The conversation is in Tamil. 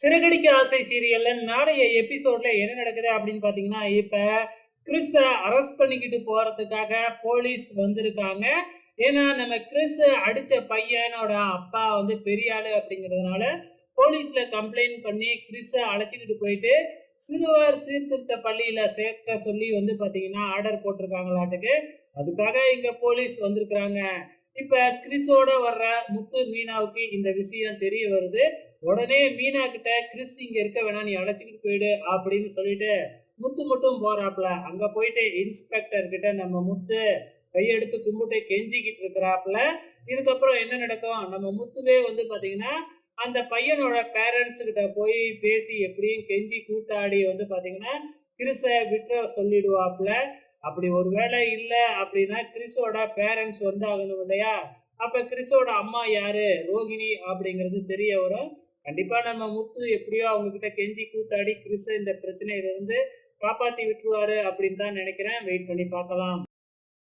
சிறகடிக்க ஆசை சீரியல்ல நாளைய எபிசோட்ல என்ன நடக்குது அப்படின்னு பாத்தீங்கன்னா இப்ப கிறிஸ அரெஸ்ட் பண்ணிக்கிட்டு போறதுக்காக போலீஸ் வந்திருக்காங்க. ஏன்னா நம்ம கிறிஸ் அடிச்ச பையனோட அப்பா வந்து பெரிய ஆளு அப்படிங்கிறதுனால போலீஸ்ல கம்ப்ளைண்ட் பண்ணி கிறிஸ அழைச்சிக்கிட்டு போயிட்டு சிறுவர் சீர்திருத்த பள்ளியில சேர்க்க சொல்லி வந்து பாத்தீங்கன்னா ஆர்டர் போட்டிருக்காங்களாட்டுக்கு. அதுக்காக இங்க போலீஸ் வந்திருக்கிறாங்க. இப்ப கிறிஸோட வர்ற முத்து மீனாவுக்கு இந்த விஷயம் தெரிய வருது. உடனே மீனா கிட்ட கிறிஸ் இங்க இருக்க வேணாம் நீ அழைச்சிக்கிட்டு போயிடு அப்படின்னு சொல்லிட்டு முத்து மட்டும் போறாப்ல அங்க போயிட்டு இன்ஸ்பெக்டர் கிட்ட நம்ம முத்து கையெடுத்து கும்பிட்டு கெஞ்சிக்கிட்டு இருக்கிறாப்புல. இதுக்கப்புறம் என்ன நடக்கும்? நம்ம முத்துவே வந்து பாத்தீங்கன்னா அந்த பையனோட பேரண்ட்ஸ் கிட்ட போய் பேசி எப்படியும் கெஞ்சி கூத்தாடி வந்து பாத்தீங்கன்னா கிறிஸ விட்டுற சொல்லிடுவாப்புல. அப்படி ஒருவேளை இல்லை அப்படின்னா கிறிஸோட பேரண்ட்ஸ் வந்து ஆகணும் இல்லையா? அப்ப கிறிஸோட அம்மா யாரு? ரோகிணி அப்படிங்கிறது தெரிய வரும். கண்டிப்பா நம்ம முத்து எப்படியோ அவங்க கிட்ட கெஞ்சி கூத்தாடி கிறிஸ் இந்த பிரச்சனையில இருந்து காப்பாத்தி விட்டுருவாரு அப்படின்னு தான் நினைக்கிறேன். வெயிட் பண்ணி பார்க்கலாம்.